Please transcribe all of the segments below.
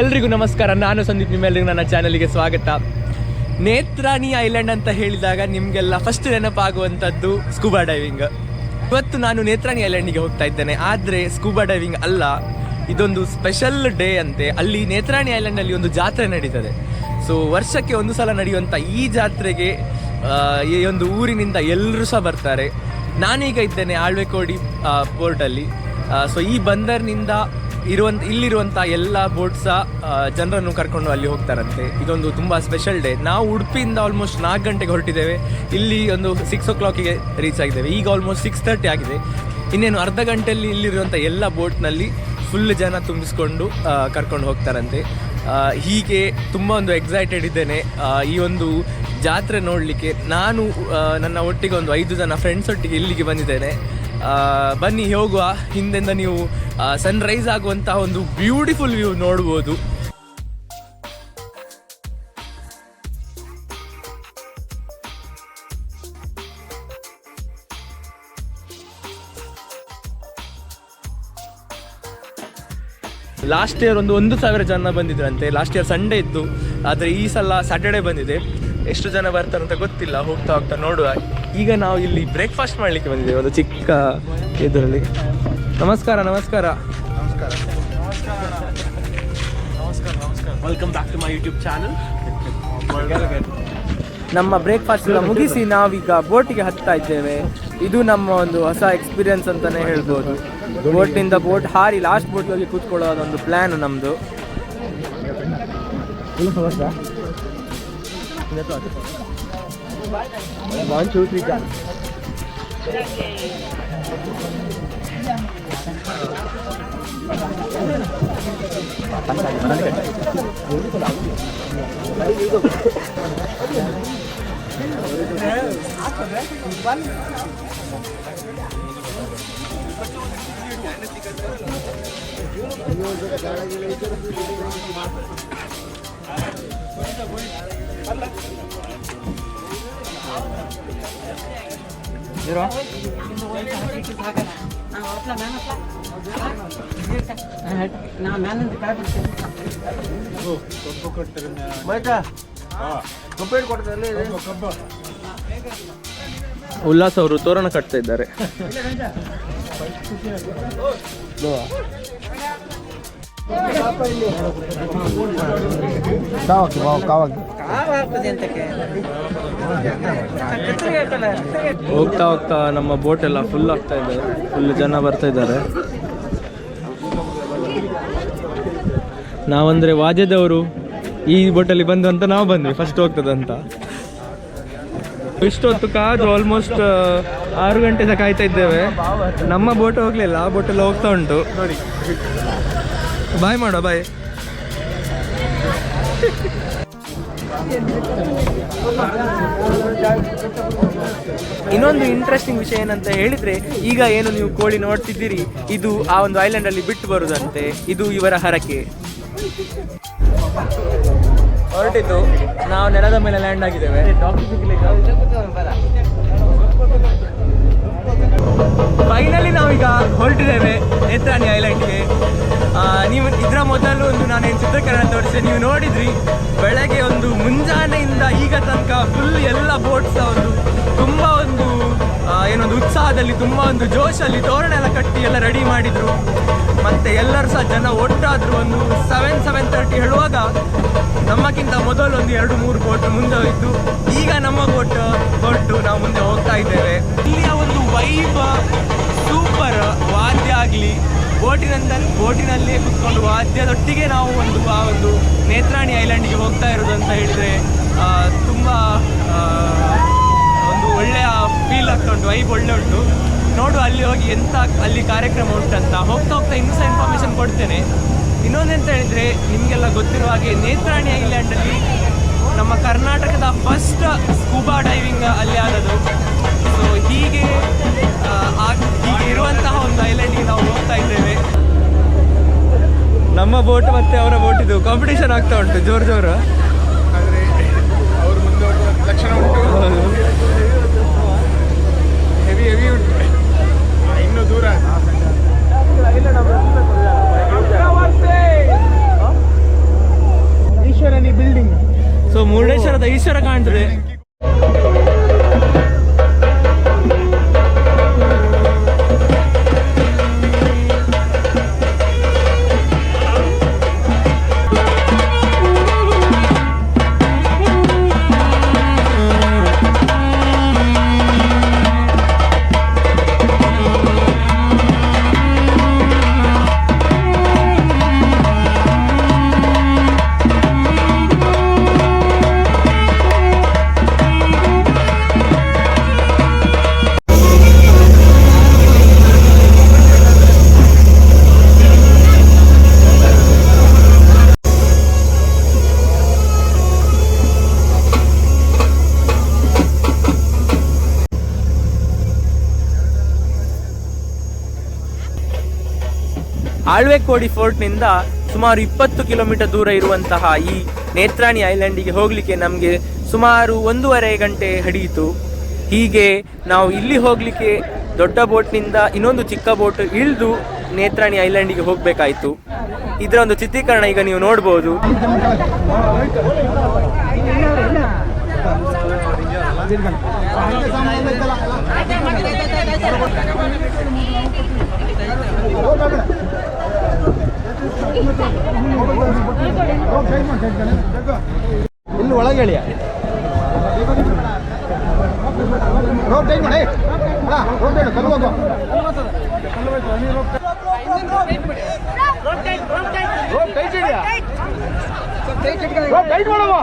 ಎಲ್ರಿಗೂ ನಮಸ್ಕಾರ. ನಾನು ಸಂದೀಪ್ ನಿಮ್ಮೆಲ್ಲರಿಗೂ ನನ್ನ ಚಾನಲ್ಗೆ ಸ್ವಾಗತ. ನೇತ್ರಾಣಿ ಐಲ್ಯಾಂಡ್ ಅಂತ ಹೇಳಿದಾಗ ನಿಮಗೆಲ್ಲ ಫಸ್ಟ್ ನೆನಪಾಗುವಂಥದ್ದು ಸ್ಕೂಬಾ ಡೈವಿಂಗ್ ಇವತ್ತು ನಾನು ನೇತ್ರಾಣಿ ಐಲ್ಯಾಂಡಿಗೆ ಹೋಗ್ತಾ ಇದ್ದೇನೆ. ಆದರೆ ಸ್ಕೂಬಾ ಡೈವಿಂಗ್ ಅಲ್ಲ, ಇದೊಂದು ಸ್ಪೆಷಲ್ ಡೇ ಅಂತೆ. ಅಲ್ಲಿ ನೇತ್ರಾಣಿ ಐಲ್ಯಾಂಡಲ್ಲಿ ಒಂದು ಜಾತ್ರೆ ನಡೀತದೆ. ಸೊ ವರ್ಷಕ್ಕೆ ಒಂದು ಸಲ ನಡೆಯುವಂಥ ಈ ಜಾತ್ರೆಗೆ ಈ ಒಂದು ಊರಿನಿಂದ ಎಲ್ಲರೂ ಸಹ ಬರ್ತಾರೆ. ನಾನೀಗ ಇದ್ದೇನೆ ಆಳ್ವೆಕೋಡಿ ಪೋರ್ಟಲ್ಲಿ ಸೊ ಈ ಬಂದರ್ನಿಂದ ಇರುವಂತ ಇಲ್ಲಿರುವಂಥ ಎಲ್ಲ ಬೋಟ್ ಸಹ ಜನರನ್ನು ಕರ್ಕೊಂಡು ಅಲ್ಲಿ ಹೋಗ್ತಾರಂತೆ. ಇದೊಂದು ತುಂಬ ಸ್ಪೆಷಲ್ ಡೇ ನಾವು ಉಡುಪಿಯಿಂದ ಆಲ್ಮೋಸ್ಟ್ ನಾಲ್ಕು ಗಂಟೆಗೆ ಹೊರಟಿದ್ದೇವೆ. ಇಲ್ಲಿ ಒಂದು ಸಿಕ್ಸ್ ಓ ಕ್ಲಾಕಿಗೆ ರೀಚ್ ಆಗಿದ್ದೇವೆ. ಈಗ ಆಲ್ಮೋಸ್ಟ್ ಸಿಕ್ಸ್ ತರ್ಟಿ ಆಗಿದೆ. ಇನ್ನೇನು ಅರ್ಧ ಗಂಟೆಯಲ್ಲಿ ಇಲ್ಲಿರುವಂಥ ಎಲ್ಲ ಬೋಟ್ನಲ್ಲಿ ಫುಲ್ ಜನ ತುಂಬಿಸ್ಕೊಂಡು ಕರ್ಕೊಂಡು ಹೋಗ್ತಾರಂತೆ. ಹೀಗೆ ತುಂಬ ಒಂದು ಎಕ್ಸೈಟೆಡ್ ಇದ್ದೇನೆ. ಈ ಒಂದು ಜಾತ್ರೆ ನೋಡಲಿಕ್ಕೆ ನಾನು ನನ್ನ ಒಟ್ಟಿಗೆ ಒಂದು ಐದು ಜನ ಫ್ರೆಂಡ್ಸ್ ಒಟ್ಟಿಗೆ ಇಲ್ಲಿಗೆ ಬಂದಿದ್ದೇನೆ. ಬನ್ನಿ ಹೋಗುವ. ಹಿಂದೆಂದ ನೀವು ಸನ್ರೈಸ್ ಆಗುವಂತಹ ಒಂದು ಬ್ಯೂಟಿಫುಲ್ ವ್ಯೂ ನೋಡ್ಬೋದು. ಲಾಸ್ಟ್ ಇಯರ್ ಒಂದು ಒಂದು ಸಾವಿರ ಜನ ಬಂದಿದ್ರಂತೆ. ಲಾಸ್ಟ್ ಇಯರ್ ಸಂಡೇ ಇತ್ತು. ಆದರೆ ಈ ಸಲ ಸ್ಯಾಟರ್ಡೆ ಬಂದಿದೆ. ಎಷ್ಟು ಜನ ಬರ್ತಾರಂತ ಗೊತ್ತಿಲ್ಲ. ಹೋಗ್ತಾ ಹೋಗ್ತಾ ನೋಡುವ. ಈಗ ನಾವು ಇಲ್ಲಿ ಬ್ರೇಕ್ಫಾಸ್ಟ್ ಮಾಡಲಿಕ್ಕೆ ಬಂದಿದ್ದೇವೆ ಒಂದು ಚಿಕ್ಕ ಇದರಲ್ಲಿ ನಮಸ್ಕಾರ ನಮಸ್ಕಾರ. Welcome back to my YouTube channel ನಮ್ಮ ಬ್ರೇಕ್ಫಾಸ್ಟ್ ಎಲ್ಲ ಮುಗಿಸಿ ನಾವೀಗ ಬೋಟಿಗೆ ಹತ್ತಾ ಇದ್ದೇವೆ. ಇದು ನಮ್ಮ ಒಂದು ಹೊಸ ಎಕ್ಸ್ಪೀರಿಯನ್ಸ್ ಅಂತಾನೆ ಹೇಳ್ಬೋದು. ಬೋಟ್ನಿಂದ ಬೋಟ್ ಹಾರಿ ಲಾಸ್ಟ್ ಬೋಟ್ ಹೋಗಿ ಕೂತ್ಕೊಳ್ಳೋದು ಒಂದು ಪ್ಲ್ಯಾನ್ ನಮ್ಮದು One, two, three, go. Thank you. Three Ullas ಅವರು ತೋರಣ ಕಟ್ತಾ ಇದ್ದಾರೆ. ಹೋಗ್ತಾ ಹೋಗ್ತಾ ನಮ್ಮ ಬೋಟ್ ಎಲ್ಲ ಫುಲ್ ಆಗ್ತಾ ಇದೆ. ಫುಲ್ ಜನ ಬರ್ತಾ ಇದ್ದಾರೆ. ನಾವಂದ್ರೆ ವಾಜದವರು. ಈ ಬೋಟಲ್ಲಿ ಬಂದು ಅಂತ ನಾವು ಬಂದ್ವಿ. ಫಸ್ಟ್ ಹೋಗ್ತದಂತ ಇಷ್ಟೊತ್ತು ಕಾದು ಆಲ್ಮೋಸ್ಟ್ ಆರು ಗಂಟೆ ತನಕ ಕಾಯ್ತಾ ಇದ್ದೇವೆ. ನಮ್ಮ ಬೋಟ್ ಹೋಗ್ಲಿಲ್ಲ. ಆ ಬೋಟ್ ಎಲ್ಲ ಹೋಗ್ತಾ ಉಂಟು. ಬಾಯ್ ಮಾಡೋ ಬಾಯ್ ಇನ್ನೊಂದು ಇಂಟ್ರೆಸ್ಟಿಂಗ್ ವಿಷಯ ಏನಂತ ಹೇಳಿದ್ರೆ, ಈಗ ಏನು ನೀವು ಕೋಳಿ ನೋಡ್ತಿದ್ದೀರಿ, ಇದು ಆ ಒಂದು ಐಲ್ಯಾಂಡ್ ಅಲ್ಲಿ ಬಿಟ್ಟು ಬರುದಂತೆ, ಇದು ಇವರ ಹರಕೆ. ಹೊರಟಿದ್ದು, ನಾವು ನೆಲದ ಮೇಲೆ ಲ್ಯಾಂಡ್ ಆಗಿದ್ದೇವೆ. ಫೈನಲಿ ನಾವೀಗ ಹೊರಟಿದ್ದೇವೆ ನೇತ್ರಾಣಿ ಐಲ್ಯಾಂಡ್ಗೆ. ನೀವು ಇದರ ಮೊದಲು ಒಂದು ನಾನೇನು ಚಿತ್ರೀಕರಣ ತೋರಿಸಿದೆ, ನೀವು ನೋಡಿದ್ರಿ, ಬೆಳಗ್ಗೆ ಒಂದು ಮುಂಜಾನೆಯಿಂದ ಈಗ ತನಕ ಫುಲ್ ಎಲ್ಲ ಬೋಟ್ಸ್ ಉತ್ಸಾಹದಲ್ಲಿ ತುಂಬ ಒಂದು ಜೋಶಲ್ಲಿ ತೋರಣ ಎಲ್ಲ ಕಟ್ಟಿ ಎಲ್ಲ ರೆಡಿ ಮಾಡಿದರು. ಮತ್ತು ಎಲ್ಲರೂ ಸಹ ಜನ ಒಟ್ಟಾದರು ಒಂದು ಸೆವೆನ್ ಸೆವೆನ್ ತರ್ಟಿ ಹೇಳುವಾಗ ನಮ್ಮಕ್ಕಿಂತ ಮೊದಲು ಒಂದು ಎರಡು, ಮೂರು ಬೋಟ್ ಮುಂದೆ ಹೋಯಿತು ಈಗ ನಮ್ಮ ಬೋಟ್ ಕೊಟ್ಟು ನಾವು ಮುಂದೆ ಹೋಗ್ತಾ ಇದ್ದೇವೆ. ಇಲ್ಲಿಯ ಒಂದು ವೈಬ್ ಸೂಪರ್ ವಾದ್ಯ ಆಗಲಿ ಬೋಟಿನಲ್ಲಿ ಬೋಟಿನಲ್ಲಿ ಕುತ್ಕೊಂಡು ವಾದ್ಯದೊಟ್ಟಿಗೆ ನಾವು ಒಂದು, ಆ ಒಂದು ನೇತ್ರಾಣಿ ಐಲ್ಯಾಂಡಿಗೆ ಹೋಗ್ತಾ ಇರೋದು ಅಂತ ಹೇಳಿದರೆ ತುಂಬ ಒಂದು ಒಳ್ಳೆಯ ಫೀಲ್ ಆಗ್ತಾ ಉಂಟು ವೈಬ್ ಒಳ್ಳೆ ಉಂಟು. ನೋಡು, ಅಲ್ಲಿ ಹೋಗಿ ಎಂಥ ಅಲ್ಲಿ ಕಾರ್ಯಕ್ರಮ ಉಂಟಂತ ಹೋಗ್ತಾ ಹೋಗ್ತಾ ಇನ್ನೂ ಸಹ ಇನ್ಫಾರ್ಮೇಷನ್ ಕೊಡ್ತೇನೆ ಇನ್ನೊಂದೆಂತ ಹೇಳಿದರೆ, ನಿಮಗೆಲ್ಲ ಗೊತ್ತಿರುವ ಹಾಗೆ ನೇತ್ರಾಣಿ ಐಲ್ಯಾಂಡಲ್ಲಿ ನಮ್ಮ ಕರ್ನಾಟಕದ ಫಸ್ಟ್ ಸ್ಕೂಬಾ ಡೈವಿಂಗ್ ಅಲ್ಲಿ ಆದದು ಸೊ ಹೀಗೆ ಹೀಗೆ ಇರುವಂತಹ ಒಂದು ಐಲ್ಯಾಂಡಿಗೆ ನಾವು ಹೋಗ್ತಾ ಇದ್ದೇವೆ. ನಮ್ಮ ಬೋಟ್ ಮತ್ತೆ ಅವರ ಬೋಟಿದು ಕಾಂಪಿಟೇಷನ್ ಆಗ್ತಾ ಉಂಟು, ಜೋರು ಜೋರು. ಸೊ ಈಶ್ವರ ಕಾಣ್ತದೆ. ಆಳ್ವೆಕೋಡಿ ಫೋರ್ಟ್ನಿಂದ ಸುಮಾರು ಇಪ್ಪತ್ತು ಕಿಲೋಮೀಟರ್ ದೂರ ಇರುವಂತಹ ಈ ನೇತ್ರಾಣಿ ಐಲ್ಯಾಂಡಿಗೆ ಹೋಗಲಿಕ್ಕೆ ನಮಗೆ ಸುಮಾರು ಒಂದೂವರೆ ಗಂಟೆ ಹಿಡಿಯಿತು. ಹೀಗೆ ನಾವು ಇಲ್ಲಿ ಹೋಗಲಿಕ್ಕೆ ದೊಡ್ಡ ಬೋಟ್ನಿಂದ ಇನ್ನೊಂದು ಚಿಕ್ಕ ಬೋಟ್ ಇಳಿದು ನೇತ್ರಾಣಿ ಐಲ್ಯಾಂಡಿಗೆ ಹೋಗಬೇಕಾಯಿತು. ಇದರ ಒಂದು ಚಿತ್ರೀಕರಣ ಈಗ ನೀವು ನೋಡ್ಬೋದು ಇಲ್ಲಿ ಒಳಗೆ ಹೇಳಿಯ ರೋಡ್ ಟೈಟ್ ಮಾಡಿ ಅಣ್ಣ ರೋಡ್ ಟೈಟ್ ಕಲ್ಲು ಹೋಗು ರೋಡ್ ಟೈಟ್ ಇದೆಯಾ ರೋಡ್ ಟೈಟ್ ಮಾಡಮ್ಮ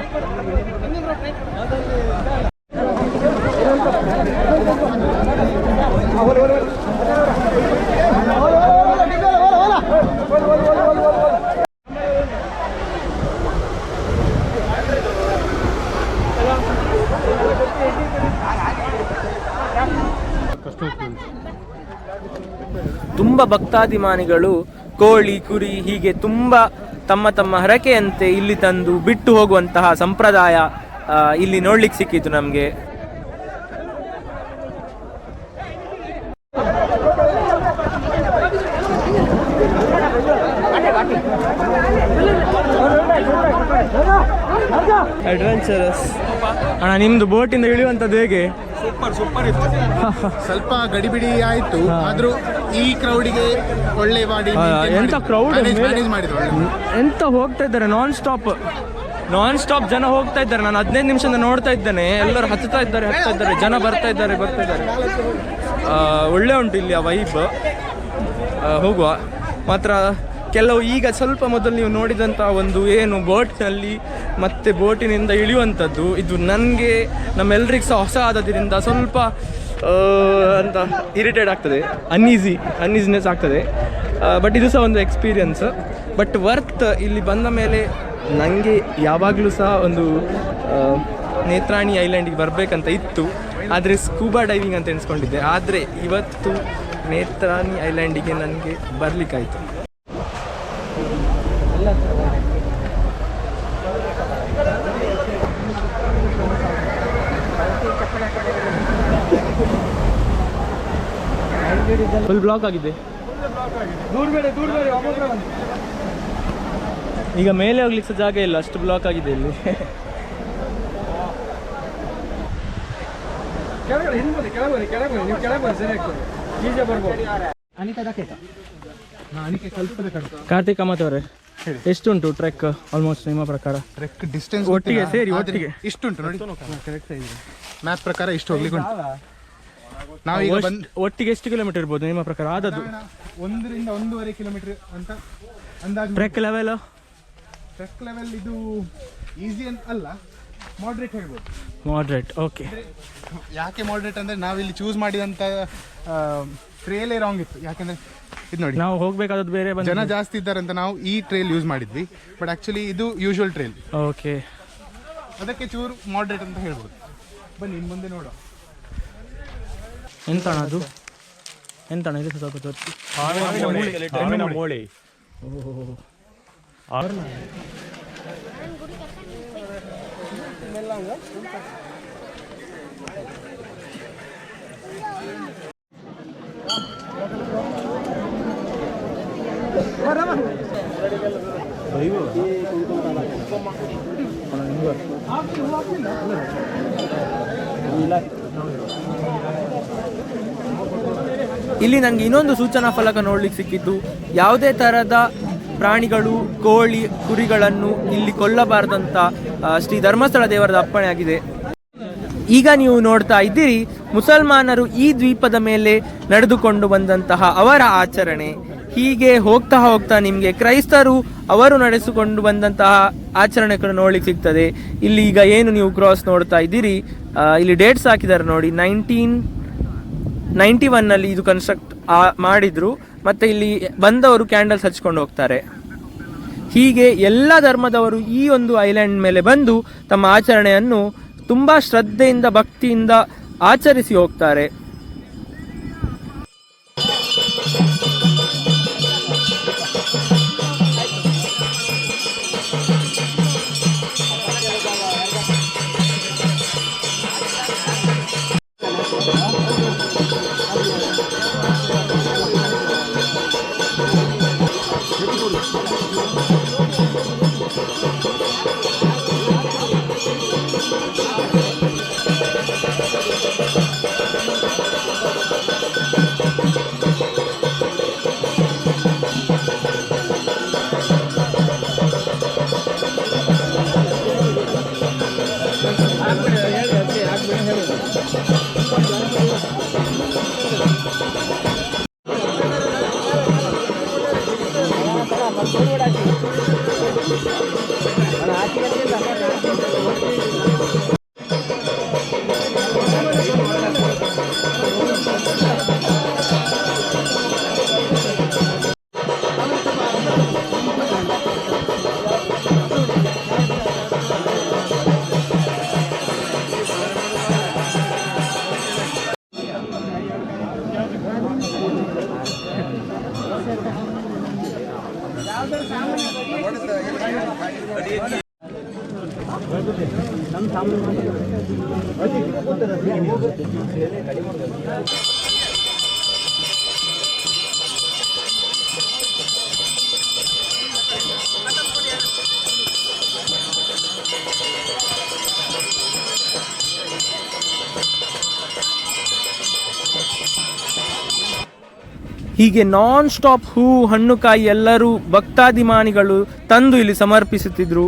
ತುಂಬ ಭಕ್ತಾಭಿಮಾನಿಗಳು ಕೋಳಿ ಕುರಿ ಹೀಗೆ ತುಂಬ ತಮ್ಮ ತಮ್ಮ ಹರಕೆಯಂತೆ ಇಲ್ಲಿ ತಂದು ಬಿಟ್ಟು ಹೋಗುವಂತಹ ಸಂಪ್ರದಾಯ ಇಲ್ಲಿ ನೋಡ್ಲಿಕ್ಕೆ ಸಿಕ್ಕಿತು ನಮಗೆ. ಅಡ್ವೆಂಚರಸ್ ಅಣ್ಣ ನಿಮ್ದು ಬೋಟಿಂದ ಇಳಿಯುವಂಥದ್ದು ಹೇಗೆ? ಸೂಪರ್ ಸೂಪರ್ ಇತ್ತು. ಸ್ವಲ್ಪ ಗಡಿಬಿಡಿ ಆಯ್ತು ಆದ್ರೂ ಈ ಕ್ರೌಡಿಗೆ ಒಳ್ಳೆ ಮಾಡಿ ಆ, ಎಂತ ಕ್ರೌಡ್ ಮ್ಯಾನೇಜ್ ಮಾಡಿದ್ರು ಎಂತ ಹೋಗ್ತಾ ಇದ್ದಾರೆ? ನಾನ್ ಸ್ಟಾಪ್ ನಾನ್ ಸ್ಟಾಪ್ ಜನ ಹೋಗ್ತಾ ಇದ್ದಾರೆ. ನಾನು ಹದಿನೈದು ನಿಮಿಷದಿಂದ ನೋಡ್ತಾ ಇದ್ದೇನೆ. ಎಲ್ಲರೂ ಹತ್ತುತ್ತಾ ಇದ್ದಾರೆ ಹತ್ತಾ ಇದ್ದಾರೆ. ಜನ ಬರ್ತಾ ಇದ್ದಾರೆ ಬರ್ತಾ ಇದ್ದಾರೆ. ಒಳ್ಳೆ ಉಂಟು ಇಲ್ಲಿ ಆ ವೈಬ್ ಹೋಗುವ. ಮಾತ್ರ ಕೆಲವು ಈಗ ಸ್ವಲ್ಪ ಮೊದಲು ನೀವು ನೋಡಿದಂಥ ಒಂದು ಏನು ಬೋಟ್ನಲ್ಲಿ ಮತ್ತೆ ಬೋಟಿನಿಂದ ಇಳಿಯುವಂಥದ್ದು ಇದು ನನಗೆ ನಮ್ಮೆಲ್ರಿಗೂ ಸಹ ಹೊಸ ಆದದ್ರಿಂದ ಸ್ವಲ್ಪ ಅಂತ ಇರಿಟೇಟ್ ಆಗ್ತದೆ. ಅನ್ಈಸಿ ಅನ್ಈಸಿನೆಸ್ ಆಗ್ತದೆ. ಬಟ್ ಇದು ಸಹ ಒಂದು ಎಕ್ಸ್ಪೀರಿಯನ್ಸ್ ಬಟ್ ವರ್ತ್ ಇಲ್ಲಿ ಬಂದ ಮೇಲೆ ನನಗೆ ಯಾವಾಗಲೂ ಸಹ ಒಂದು ನೇತ್ರಾಣಿ ಐಲ್ಯಾಂಡಿಗೆ ಬರಬೇಕಂತ ಇತ್ತು. ಆದರೆ ಸ್ಕೂಬಾ ಡೈವಿಂಗ್ ಅಂತ ಎಣಿಸ್ಕೊಂಡಿದ್ದೆ. ಆದರೆ ಇವತ್ತು ನೇತ್ರಾಣಿ ಐಲ್ಯಾಂಡಿಗೆ ನನಗೆ ಬರಲಿಕ್ಕಾಯಿತು. ಫುಲ್ ಬ್ಲಾಕ್ ಆಗಿದೆ. ಈಗ ಮೇಲೆ ಹೋಗ್ಲಿಕ್ಕೆ ಸಹ ಜಾಗ ಇಲ್ಲ ಅಷ್ಟು ಬ್ಲಾಕ್ ಆಗಿದೆ ಇಲ್ಲಿ. ಕಾರ್ತಿಕ್ ಕಾಮತ್ ಅವರೇ. ಎಷ್ಟುಂಟು ಟ್ರೆಕ್? ಆಲ್ಮೋಸ್ಟ್ ನಿಮ್ಮ ಪ್ರಕಾರ? ಟ್ರೆಕ್ ಡಿಸ್ಟೆನ್ಸ್ ಒಟ್ಟಿಗೆ ಸೇರಿ, ಒಟ್ಟಿಗೆ. ಇಷ್ಟುಂಟು ನೋಡಿ. ಮ್ಯಾಪ್ ಪ್ರಕಾರ ಇಷ್ಟು ಹೋಗ್ಲಿಕ್ಕೆ ಉಂಟು. ನಾವು ಬಂದ್ ಒಟ್ಟಿಗೆ ಎಷ್ಟು ಕಿಲೋಮೀಟರ್ ಇರ್ಬೋದು ನಿಮ್ಮ ಪ್ರಕಾರ? ಆದದ್ದು? ಒಂದರಿಂದ ಒಂದೂವರೆ ಕಿಲೋಮೀಟರ್ ಅಂತ ಅಂದಾಜು ಟ್ರೆಕ್ ಲೆವೆಲ್ ಟ್ರೆಕ್ ಲೆವೆಲ್ ಇದು ಈಸಿ ಅಂತ ಅಲ್ಲ ಮಾಡ್ರೇಟ್ ಹೇಳ್ಬೋದು. ಮಾಡ್ರೇಟ್ ಓಕೆ ಯಾಕೆ ಮಾಡ್ರೇಟ್ ಅಂದರೆ ನಾವಿಲ್ಲಿ ಚೂಸ್ ಮಾಡಿದಂತ ಟ್ರೇಲೇ ರಾಂಗ್ ಇತ್ತು. ಯಾಕಂದ್ರೆ ಇದು ನೋಡಿ. ನಾವು ಹೋಗ್ಬೇಕಾದದ್ದು ಬೇರೆ ಬಂದ ಜನ ಜಾಸ್ತಿ ಇದ್ದಾರೆ ಅಂತ ನಾವು ಈ ಟ್ರೇಲ್ ಯೂಸ್ ಮಾಡಿದ್ವಿ. ಬಟ್ ಆಕ್ಚುಲಿ ಇದು ಯೂಶುವಲ್ ಟ್ರೇಲ್ ಓಕೆ ಅದಕ್ಕೆ ಚೂರು ಮಾಡ್ರೇಟ್ ಅಂತ ಹೇಳ್ಬೋದು. ಬನ್ನಿ ನಿಮ್ಮ ಮುಂದೆ ನೋಡೋ ಎಂತ ಅದು? ಎಂತ ಇದು ಸ್ವಲ್ಪ ತೋರಿಸಿ. ಓಹೋ. ಇಲ್ಲಿ ನನಗೆ ಇನ್ನೊಂದು ಸೂಚನಾ ಫಲಕ ನೋಡ್ಲಿಕ್ಕೆ ಸಿಕ್ಕಿದ್ದು, ಯಾವುದೇ ತರಹದ ಪ್ರಾಣಿಗಳು, ಕೋಳಿ, ಕುರಿಗಳನ್ನು ಇಲ್ಲಿ ಕೊಲ್ಲಬಾರದಂತ ಶ್ರೀ ಧರ್ಮಸ್ಥಳ ದೇವರದ ಅಪ್ಪಣೆ ಆಗಿದೆ. ಈಗ ನೀವು ನೋಡ್ತಾ ಇದ್ದೀರಿ, ಮುಸಲ್ಮಾನರು ಈ ದ್ವೀಪದ ಮೇಲೆ ನಡೆದುಕೊಂಡು ಬಂದಂತಹ ಅವರ ಆಚರಣೆ. ಹೀಗೆ ಹೋಗ್ತಾ ಹೋಗ್ತಾ ನಿಮಗೆ ಕ್ರೈಸ್ತರು ಅವರು ನಡೆಸಿಕೊಂಡು ಬಂದಂತಹ ಆಚರಣೆಗಳು ನೋಡ್ಲಿಕ್ಕೆ ಸಿಗ್ತದೆ. ಇಲ್ಲಿ ಈಗ ಏನು ನೀವು ಕ್ರಾಸ್ ನೋಡ್ತಾ ಇದ್ದೀರಿ? ಇಲ್ಲಿ ಡೇಟ್ಸ್ ಹಾಕಿದ್ದಾರೆ ನೋಡಿ. ನೈನ್ಟೀನ್ ನೈಂಟಿ ಒನ್ನಲ್ಲಿ ಇದು ಕನ್ಸ್ಟ್ರಕ್ಟ್ ಮಾಡಿದ್ರು. ಮತ್ತು ಇಲ್ಲಿ ಬಂದವರು ಕ್ಯಾಂಡಲ್ಸ್ ಹಚ್ಕೊಂಡು ಹೋಗ್ತಾರೆ. ಹೀಗೆ ಎಲ್ಲ ಧರ್ಮದವರು ಈ ಒಂದು ಐಲ್ಯಾಂಡ್ ಮೇಲೆ ಬಂದು ತಮ್ಮ ಆಚರಣೆಯನ್ನು ತುಂಬ ಶ್ರದ್ಧೆಯಿಂದ, ಭಕ್ತಿಯಿಂದ ಆಚರಿಸಿ ಹೋಗ್ತಾರೆ. ನಮ್ಮ ಹೀಗೆ ನಾನ್ ಸ್ಟಾಪ್ ಹೂ ಹಣ್ಣು ಕಾಯಿ ಎಲ್ಲರೂ ಭಕ್ತಾದಿಮಾನಿಗಳು ತಂದು ಇಲ್ಲಿ ಸಮರ್ಪಿಸುತ್ತಿದ್ರು.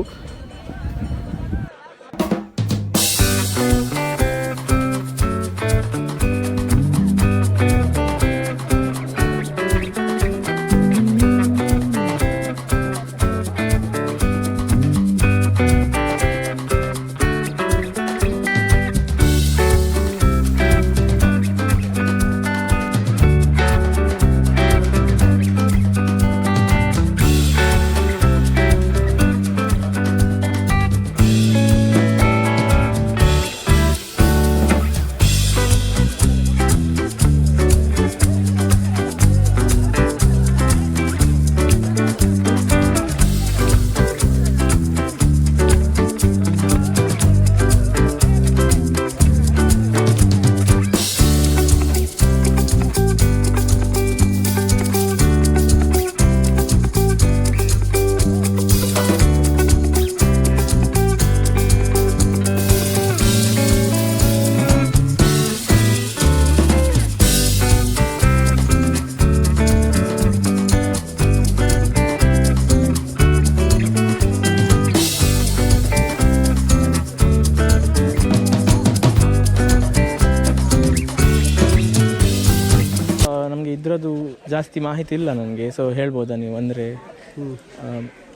ಜಾಸ್ತಿ ಮಾಹಿತಿ ಇಲ್ಲ ನನಗೆ. ಸೊ ಹೇಳ್ಬೋದಾ ನೀವು? ಅಂದರೆ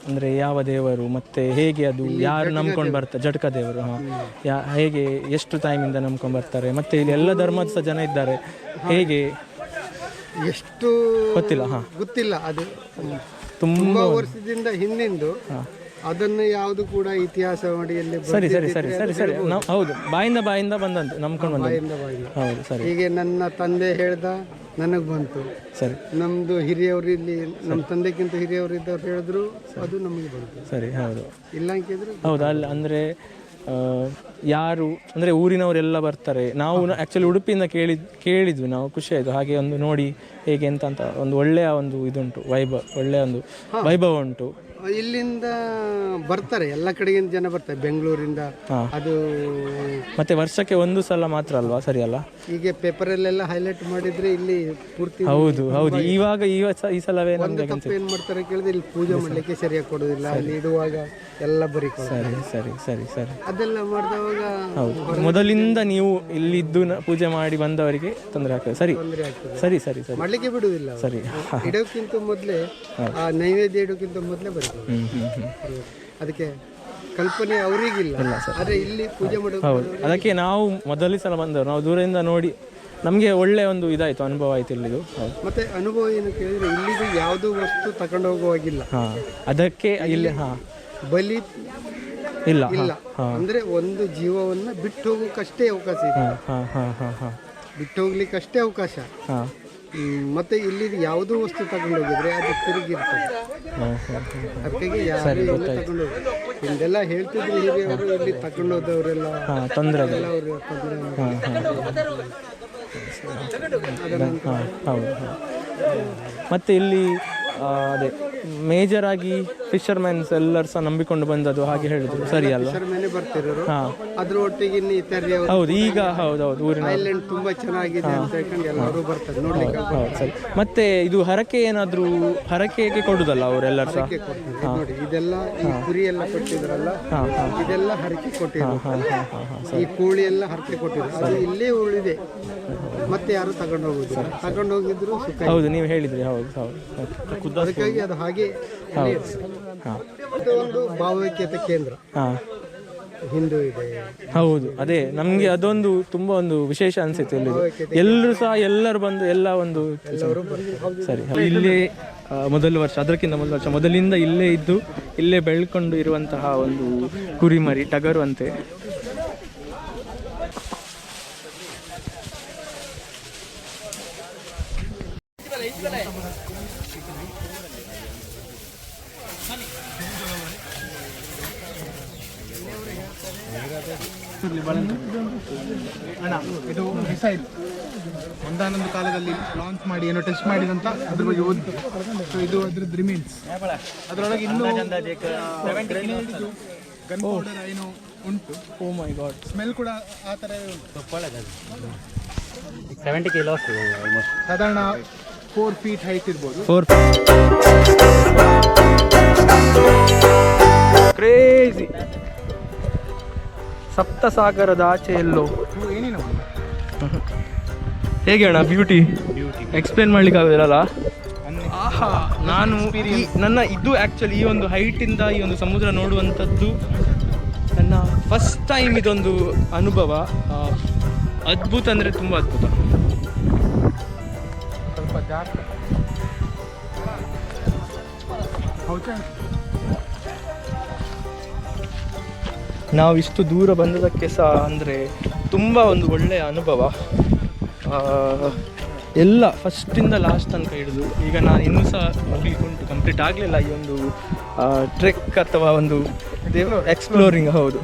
ಅಂದರೆ ಯಾವ ದೇವರು ಮತ್ತೆ ಹೇಗೆ ಅದು ಯಾರು ನಂಬ್ಕೊಂಡು ಬರ್ತಾರೆ ಜಟ್ಕ ದೇವರು ಹಾಂ. ಯಾ ಹೇಗೆ ಎಷ್ಟು ಟೈಮಿಂದ ನಂಬ್ಕೊಂಡು ಬರ್ತಾರೆ? ಮತ್ತೆ ಇಲ್ಲಿ ಎಲ್ಲ ಧರ್ಮದ ಸಹ ಜನ ಇದ್ದಾರೆ. ಹೇಗೆ? ಎಷ್ಟು ಗೊತ್ತಿಲ್ಲ ಹಾಂ. ಗೊತ್ತಿಲ್ಲ ಅದು. ತುಂಬ ವರ್ಷದಿಂದ ಹಿಂದಿಂದು ಅದನ್ನು ಯಾವುದು ಕೂಡ ಇತಿಹಾಸ ಮಡಿಯಲ್ಲಿ ಸರಿ ಸರಿ ಸರಿ ಸರಿ ಸರಿ. ನಾವು ಹೌದು ಬಾಯಿಂದ ಬಾಯಿಂದ ಬಂದಂತೆ ನಂಬ್ಕೊಂಡು ಬಂದ ಹೌದು ಸರಿ. ಹೀಗೆ ನನ್ನ ತಂದೆ ಹೇಳ್ದ ನನಗೆ ಬಂತು. ಸರಿ. ನಮ್ದು ಹಿರಿಯವರು ಇಲ್ಲಿ ನಮ್ಮ ತಂದೆಗಿಂತ ಹಿರಿಯವರು ಇದ್ದವ್ರು ಹೇಳಿದ್ರು ಅದು ನಮಗೆ ಬಂತು. ಸರಿ ಹೌದು. ಇಲ್ಲ ಅಂಕಿದ್ರು ಹೌದು ಅಲ್ಲ ಅಂದರೆ ಯಾರು ಅಂದರೆ ಊರಿನವರೆಲ್ಲ ಬರ್ತಾರೆ. ನಾವು ಆ್ಯಕ್ಚುಲಿ ಉಡುಪಿಯಿಂದ ಕೇಳಿದ್ ಕೇಳಿದ್ವಿ ನಾವು ಖುಷಿ ಆಯಿತು. ಹಾಗೆ ಒಂದು ನೋಡಿ ಹೇಗೆ ಅಂತ ಅಂತ ಒಂದು ಒಳ್ಳೆಯ ಒಂದು ಇದುಂಟು ವೈಭವ ಒಳ್ಳೆಯ ಒಂದು ವೈಭವ ಉಂಟು. ಇಲ್ಲಿಂದ ಬರ್ತಾರೆ ಎಲ್ಲ ಕಡೆಗಿಂದ ಜನ ಬರ್ತಾರೆ ಬೆಂಗಳೂರಿಂದ. ಅದು ಮತ್ತೆ ವರ್ಷಕ್ಕೆ ಒಂದು ಸಲ ಮಾತ್ರ ಅಲ್ವಾ ಸರಿ ಅಲ್ಲ ಹೀಗೆ ಪೇಪರಲ್ಲೆಲ್ಲ ಹೈಲೈಟ್ ಮಾಡಿದ್ರೆ ಇಲ್ಲಿ ಪೂರ್ತಿ ಹೌದು ಹೌದು. ಇವಾಗ ಈ ಸಲವೇ ಒಂದು ತಪ್ಪು ಏನ್ ಮಾಡ್ತಾರೆ ಕೇಳಿದ್ರೆ ಇಲ್ಲಿ ಪೂಜೆ ಮಾಡ್ಲಿಕ್ಕೆ ಸರಿಯಾಗಿ ಕೊಡೋದಿಲ್ಲ. ಅಲ್ಲಿ ಇಡುವಾಗ ಎಲ್ಲ ಬರಿ ಸರಿ ಸರಿ ಸರಿ ಸರಿ. ಅದೆಲ್ಲ ಮಾಡಿದವಾಗ ಹೌದು. ಮೊದಲಿಂದ ನೀವು ಇಲ್ಲಿದ್ದು ಪೂಜೆ ಮಾಡಿ ಬಂದವರಿಗೆ ತೊಂದರೆ ಆಗ್ತದೆ. ಸರಿ. ಸರಿ ಸರಿ ಸರಿ. ಮಾಡ್ಲಿಕ್ಕೆ ಬಿಡುವುದಿಲ್ಲ. ಸರಿ. ಇಡೋಕ್ಕಿಂತ ಮೊದಲೇ ಆ ನೈವೇದ್ಯ ಇಡೋಕ್ಕಿಂತ ಮೊದಲೇ ಹ್ಮ್ ಅದಕ್ಕೆ ಕಲ್ಪನೆ ಅವರಿಗಿಲ್ಲ. ಆದರೆ ಇಲ್ಲಿ ಪೂಜೆ ಮಾಡೋದು ಹೌದು. ಅದಕ್ಕೆ ನಾವು ಮೊದಲೇ ಸಲ ಬಂದವರು. ನಾವು ದೂರದಿಂದ ನೋಡಿ ನಮಗೆ ಒಳ್ಳೆ ಒಂದು ಇದಾಯ್ತು ಅನುಭವ ಆಯ್ತು ಇಲ್ಲಿದು. ಮತ್ತೆ ಅನುಭವ ಏನು ಕೇಳಿದ್ರೆ ಇಲ್ಲಿ ಯಾವುದೂ ವಸ್ತು ತಗೊಂಡು ಹೋಗುವಾಗಿಲ್ಲ. ಹಾಂ. ಅದಕ್ಕೆ ಇಲ್ಲಿ ಹಾ. ಬಲಿ ಇಲ್ಲ ಇಲ್ಲ. ಅಂದ್ರೆ ಒಂದು ಜೀವವನ್ನ ಬಿಟ್ಟು ಹೋಗೋಕ್ಕಷ್ಟೇ ಅವಕಾಶ ಇದೆ. ಬಿಟ್ಟು ಹೋಗ್ಲಿಕ್ಕಷ್ಟೇ ಅವಕಾಶ. ಹಾ. ಮತ್ತೆ ಇಲ್ಲಿ ಯಾವುದೋ ವಸ್ತು ತಗೊಂಡು ಹೋಗಿದ್ರೆ ಅದು ಹಾ ಹಾ ಅದಕ್ಕಾಗಿ ಯಾರು ತಗೊಂಡು ಹಿಂದೆಲ್ಲ ಹೇಳ್ತಿದ್ರು ಹಿರಿಯವರು ಇಲ್ಲಿ ತಗೊಂಡೋದವರೆಲ್ಲ ತೊಂದರೆ ಅವರು ತೊಂದರೆ ಮತ್ತೆ ಇಲ್ಲಿ ಅದೇ ಮೇಜರ್ ಆಗಿ ಫಿಶರ್ಮ್ಯಾನ್ಸ್ ಎಲ್ಲರೂ ಸಹ ನಂಬಿಕೊಂಡು ಬಂದದ್ದು ಹಾಗೆ ಹೇಳಿದ್ರು. ಸರಿ ಅಲ್ವಾ? ಮೇಲೆ ಬರ್ತಿರೋರು. ಹಾ. ಅದ್ರ ಒಟ್ಟಿಗೆ ಇನ್ನು ಇತರ ಹೌದು ಈಗ ಹೌದು ಹೌದು ಊರಿನ ಐಲ್ಯಾಂಡ್ ತುಂಬಾ ಚೆನ್ನಾಗಿದೆ ಅಂತ ಹೇಳ್ಕೊಂಡು ಎಲ್ಲರೂ ಬರ್ತಾರೆ ನೋಡ್ಲಿಕ್ಕೆ ಹೌದು ಸರಿ. ಮತ್ತೆ ಇದು ಹರಕೆ ಏನಾದರೂ ಹರಕೆಗೆ ಕೊಡುದಲ್ಲ ಅವರೆಲ್ಲರೂ ಸಹ? ಕೊಡ್ತಾರೆ. ನೋಡಿ ಇದೆಲ್ಲ ಈ ಕುರಿ ಎಲ್ಲ ಕೊಟ್ಟಿದ್ರಲ್ಲ ಇದೆಲ್ಲ ಹರಕೆ ಕೊಟ್ಟಿದ್ರು ಈ ಕೋಳಿ ಎಲ್ಲ ಹರಕೆ ಕೊಟ್ಟಿದ್ರು. ಅದು ಇಲ್ಲೇ ಉಳಿದೆ ಮತ್ತೆ ಯಾರು ತಗೊಂಡು ಹೋಗುದಿಲ್ಲ. ತಗೊಂಡು ಹೋಗಿದ್ರು ಸುಖ ಹೌದು ನೀವು ಹೇಳಿದ್ರಿ ಹೌದು ಹೌದು. ಅದಕ್ಕಾಗಿ ಅದು ಹಾಗೆ ಇದು. ಒಂದು ಭಾವೈಕ್ಯತೆ ಕೇಂದ್ರ. ಹಾಂ. ಹಿಂದೂ ಇದೆ. ಹೌದು ಅದೇ. ನಮಗೆ ಅದೊಂದು ತುಂಬಾ ಒಂದು ವಿಶೇಷ ಅನಿಸುತ್ತೆ ಇಲ್ಲಿ. ಎಲ್ಲರೂ ಸಹ ಎಲ್ಲರೂ ಬಂದು ಎಲ್ಲ ಒಂದು ಸರಿ ಇಲ್ಲಿ ಮೊದಲ ವರ್ಷ ಅದಕ್ಕಿಂತ ಮೊದಲ ವರ್ಷ ಮೊದಲಿಂದ ಇಲ್ಲೇ ಇದ್ದು ಇಲ್ಲೇ ಬೆಳ್ಕೊಂಡು ಇರುವಂತಹ ಒಂದು ಕುರಿಮರಿ ಟಗರು ಅಂತೆ ಅಣ್ಣ ಇದು ಮಿಸೈಲ್ ಒಂದಾನೊಂದು ಕಾಲದಲ್ಲಿ ಲಾಂಚ್ ಮಾಡಿ ಏನೋ ಟೆಸ್ಟ್ ಮಾಡಿದಂತ ಅದ್ರ ಬಗ್ಗೆ ಓದಿ ಸೊ ಇದು ಅದ್ರದ್ದು ರಿಮೀನ್ಸ್ ಅದರೊಳಗೆ ಇನ್ನೂ ಗನ್ ಪೌಡರ್ ಏನೋ ಉಂಟು. ಓ ಮೈ ಗಾಡ್ ಸ್ಮೆಲ್ ಕೂಡ ಆ ಥರ ಉಂಟು. ಸೆವೆಂಟಿ ಕಿಲೋ ಆಲ್ಮೋಸ್ಟ್ ಸಾಧಾರಣ ಫೋರ್ ಫೀಟ್ ಹೈಟ್ ಇರ್ಬೋದು. ಫೋರ್ ಕ್ರೇಜಿ ಸಪ್ತಸಾಗರದ ಆಚೆ ಎಲ್ಲೋ. ಏನೇನು ಹೇಗೆ ಅಣ್ಣ ಬ್ಯೂಟಿ ಎಕ್ಸ್ಪ್ಲೇನ್ ಮಾಡ್ಲಿಕ್ಕೆ ಆಗೋದಿಲ್ಲ ಆಹಾ ನಾನು ನನ್ನ ಇದು ಆ್ಯಕ್ಚುಲಿ ಈ ಒಂದು ಹೈಟಿಂದ ಈ ಒಂದು ಸಮುದ್ರ ನೋಡುವಂಥದ್ದು ನನ್ನ ಫಸ್ಟ್ ಟೈಮ್ ಇದೊಂದು ಅನುಭವ. ಅದ್ಭುತ ಅಂದರೆ ತುಂಬ ಅದ್ಭುತ. ಸ್ವಲ್ಪ ಜಾಸ್ತಿ. ನಾವು ಇಷ್ಟು ದೂರ ಬಂದದಕ್ಕೆ ಸಹ ಅಂದರೆ ತುಂಬ ಒಂದು ಒಳ್ಳೆಯ ಅನುಭವ. ಎಲ್ಲ ಫಸ್ಟಿಂದ ಲಾಸ್ಟ್ ತನಕ ಹಿಡಿದು ಈಗ ನಾನು ಇನ್ನೂ ಸಹ ಹೋಗ್ಲಿಕ್ಕೆ ಉಂಟು ಕಂಪ್ಲೀಟ್ ಆಗಲಿಲ್ಲ ಈ ಒಂದು ಟ್ರೆಕ್ ಅಥವಾ ಒಂದು ಎಕ್ಸ್ಪ್ಲೋರಿಂಗ್ ಹೌದು.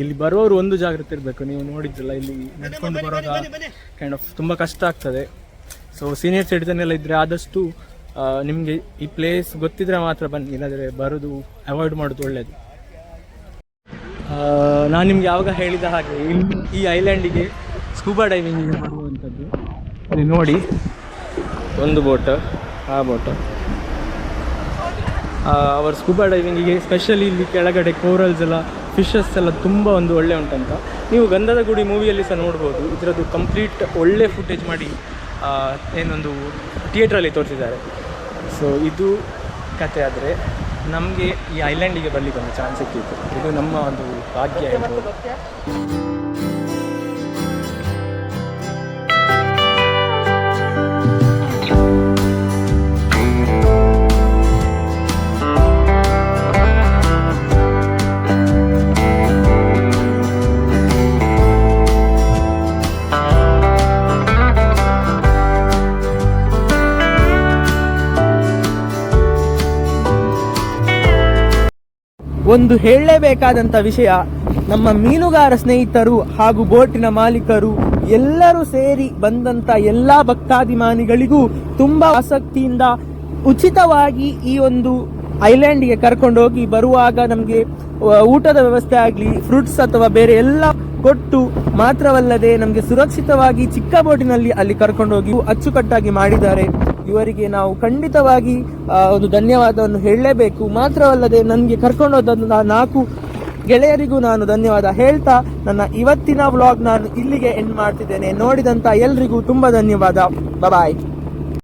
ಇಲ್ಲಿ ಬರುವವರು ಒಂದು ಜಾಗ್ರತೆ ಇರಬೇಕು. ನೀವು ನೋಡಿದ್ರಲ್ಲ ಇಲ್ಲಿ ನಡ್ಕೊಂಡು ಬರುವಾಗ ಕೈಂಡ್ ಆಫ್ ತುಂಬ ಕಷ್ಟ ಆಗ್ತದೆ. ಸೊ ಸೀನಿಯರ್ ಸಿಟಿಸನ್ ಎಲ್ಲ ಇದ್ದರೆ ಆದಷ್ಟು ನಿಮಗೆ ಈ ಪ್ಲೇಸ್ ಗೊತ್ತಿದ್ರೆ ಮಾತ್ರ ಬನ್ನಿ, ಇಲ್ಲಾಂದರೆ ಬರೋದು ಅವಾಯ್ಡ್ ಮಾಡೋದು ಒಳ್ಳೆಯದು ನಾನು ನಿಮ್ಗೆ ಯಾವಾಗ ಹೇಳಿದ ಹಾಗೆ, ಈ ಐಲ್ಯಾಂಡಿಗೆ ಸ್ಕೂಬಾ ಡೈವಿಂಗ್ ಬರುವಂಥದ್ದು ಅಲ್ಲಿ ನೋಡಿ. ಒಂದು ಬೋಟ್ ಆ ಬೋಟ್ ಅವರ ಸ್ಕೂಬಾ ಡೈವಿಂಗಿಗೆ ಸ್ಪೆಷಲಿ ಇಲ್ಲಿ ಕೆಳಗಡೆ ಕೋರಲ್ಸ್ ಎಲ್ಲ ಫಿಶಸ್ ಎಲ್ಲ ತುಂಬ ಒಂದು ಒಳ್ಳೆ ಉಂಟಂತ. ನೀವು ಗಂಧದ ಗುಡಿ ಮೂವಿಯಲ್ಲಿ ಸಹ ನೋಡ್ಬೋದು. ಇದರದ್ದು ಕಂಪ್ಲೀಟ್ ಒಳ್ಳೆ ಫುಟೇಜ್ ಮಾಡಿ ಏನೊಂದು ಥಿಯೇಟ್ರಲ್ಲಿ ತೋರಿಸಿದ್ದಾರೆ. ಸೊ ಇದು ಕತೆ ಆದರೆ ನಮಗೆ ಈ ಐಲ್ಯಾಂಡಿಗೆ ಬರಲಿಕ್ಕೆ ಒಂದು ಚಾನ್ಸ್ ಸಿಕ್ಕಿತ್ತು. ಇದು ನಮ್ಮ ಒಂದು ಭಾಗ್ಯ ಹೇಳ್ಬೋದು ಒಂದು ಹೇಳಲೇಬೇಕಾದಂಥ ವಿಷಯ, ನಮ್ಮ ಮೀನುಗಾರ ಸ್ನೇಹಿತರು ಹಾಗೂ ಬೋಟಿನ ಮಾಲೀಕರು ಎಲ್ಲರೂ ಸೇರಿ ಬಂದಂತ ಎಲ್ಲಾ ಭಕ್ತಾಭಿಮಾನಿಗಳಿಗೂ ತುಂಬಾ ಆಸಕ್ತಿಯಿಂದ ಉಚಿತವಾಗಿ ಈ ಒಂದು ಐಲ್ಯಾಂಡ್ಗೆ ಕರ್ಕೊಂಡೋಗಿ ಬರುವಾಗ ನಮಗೆ ಊಟದ ವ್ಯವಸ್ಥೆ ಆಗಲಿ ಫ್ರೂಟ್ಸ್ ಅಥವಾ ಬೇರೆ ಎಲ್ಲ ಕೊಟ್ಟು ಮಾತ್ರವಲ್ಲದೆ ನಮಗೆ ಸುರಕ್ಷಿತವಾಗಿ ಚಿಕ್ಕ ಬೋಟಿನಲ್ಲಿ ಅಲ್ಲಿ ಕರ್ಕೊಂಡೋಗಿ ಅಚ್ಚುಕಟ್ಟಾಗಿ ಮಾಡಿದ್ದಾರೆ. ಇವರಿಗೆ ನಾವು ಖಂಡಿತವಾಗಿ ಒಂದು ಧನ್ಯವಾದವನ್ನು ಹೇಳಲೇಬೇಕು. ಮಾತ್ರವಲ್ಲದೆ ನನಗೆ ಕರ್ಕೊಂಡೋದ ನಾಲ್ಕು ಗೆಳೆಯರಿಗೂ ನಾನು ಧನ್ಯವಾದ ಹೇಳ್ತಾ, ನನ್ನ ಇವತ್ತಿನ ವ್ಲಾಗ್ ನಾನು ಇಲ್ಲಿಗೆ ಎಂಡ್ ಮಾಡ್ತಿದ್ದೇನೆ. ನೋಡಿದಂತ ಎಲ್ರಿಗೂ ತುಂಬಾ ಧನ್ಯವಾದ. ಬಾಯ್